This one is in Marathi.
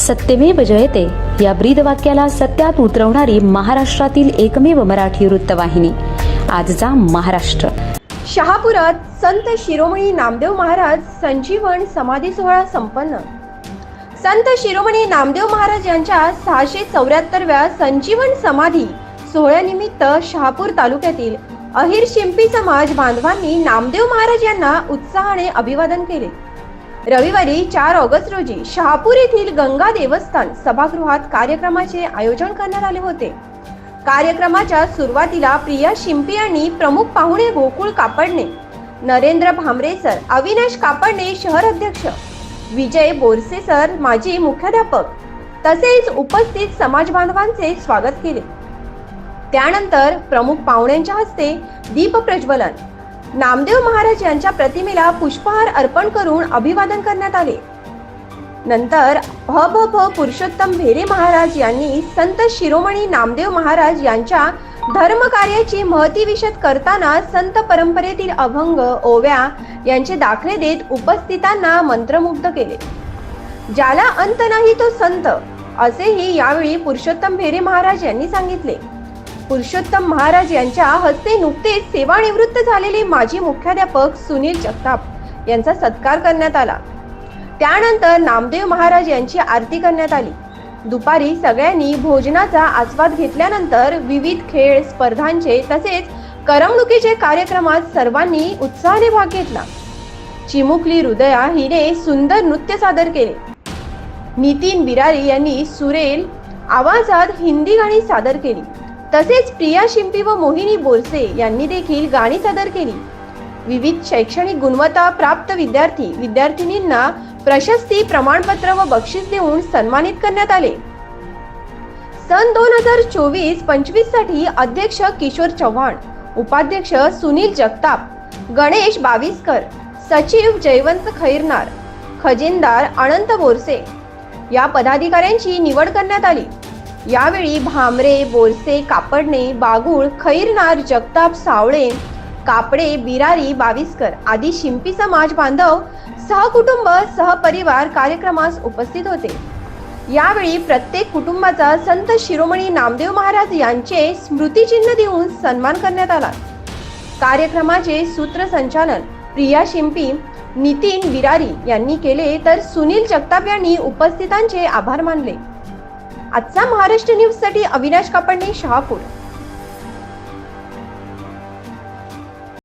सत्यमेव जयते. या ब्रीद वाक्याला सत्यात उतरवणारी महाराष्ट्रातील एकमेव मराठी वृत्तवाहिनी. आजचा महाराष्ट्र. शहापुरात संत शिरोमणी नामदेव महाराज संजीवन समाधी सोहळा संपन्न. संत शिरोमणी नामदेव महाराज यांच्या सहाशे चौऱ्याहत्तरव्या संजीवन समाधी सोहळ्यानिमित्त शहापूर तालुक्यातील अहिर शिंपी समाज बांधवांनी नामदेव महाराज यांना उत्साहाने अभिवादन केले. रविवारी चार ऑगस्ट रोजी शहापूर येथील गंगा देवस्थान सभागृहात कार्यक्रमाचे आयोजन करण्यात आले होते. कार्यक्रमाच्या सुरुवातीला प्रिया शिंपी यांनी प्रमुख पाहुणे गोकुळ कापडणे नरेंद्र भांबरे सर अविनाश कापडणे शहर अध्यक्ष विजय बोरसे सर माजी मुख्याध्यापक तसेच उपस्थित समाज बांधवांचे स्वागत केले. त्यानंतर प्रमुख पाहुण्यांच्या हस्ते दीप प्रज्वलन नामदेव महाराज यांच्या प्रतिमेला पुष्पहार अर्पण करून अभिवादन करण्यात आले. नंतर ह भ भ पुरुषोत्तम भेरे महाराज यांनी संत शिरोमणी नामदेव महाराज यांच्या धर्मकार्याची महती विशद करताना संत परंपरेतील अभंग ओव्या यांचे दाखले देत उपस्थितांना मंत्रमुग्ध केले. ज्याला अंत नाही तो संत असेही यावेळी पुरुषोत्तम भेरे महाराज यांनी सांगितले. पुरुषोत्तम महाराज यांच्या हस्ते नुकतेच सेवानिवृत्त झालेले माजी मुख्याध्यापक सुनील जगताप यांचा सत्कार करण्यात आला. त्यानंतर नामदेव महाराज यांची आरती करण्यात आली. दुपारी सगळ्यांनी भोजनाचा आस्वाद घेतल्यानंतर विविध खेळ स्पर्धांचे तसेच करमणुकीचे कार्यक्रमात सर्वांनी उत्साहाने भाग घेतला. चिमुकली हृदया हिने सुंदर नृत्य सादर केले. नितीन बिरारी यांनी सुरेल आवाजात हिंदी गाणी सादर केली. तसेच प्रिया शिंपी व मोहिनी बोरसे यांनी देखील गाणी सादर केली. विविध शैक्षणिक गुणवत्ता प्राप्त विद्यार्थी विद्यार्थिनींना प्रशस्ती प्रमाणपत्र व बक्षीस देऊन सन्मानित करण्यात आले. सन दोन हजार चोवीस पंचवीससाठी अध्यक्ष किशोर चव्हाण उपाध्यक्ष सुनील जगताप गणेश बाविस्कर सचिव जयवंत खैरनार खजिनदार अनंत बोरसे या पदाधिकाऱ्यांची निवड करण्यात आली. यावेळी भामरे बोरसे कापडणे बागुळ खैरनार जगताप सावळे कापडे बिरारी बाविस्कर आदी शिंपी समाज बांधव सहकुटुंब सहपरिवार कार्यक्रमास उपस्थित होते. यावेळी प्रत्येक कुटुंबाचा संत शिरोमणी नामदेव महाराज यांचे स्मृतिचिन्ह देऊन सन्मान करण्यात आला. कार्यक्रमाचे सूत्रसंचालन प्रिया शिंपी नितीन बिरारी यांनी केले तर सुनील जगताप यांनी उपस्थितांचे आभार मानले. आजचा महाराष्ट्र न्यूजसाठी अविनाश कापडणे शहापूर.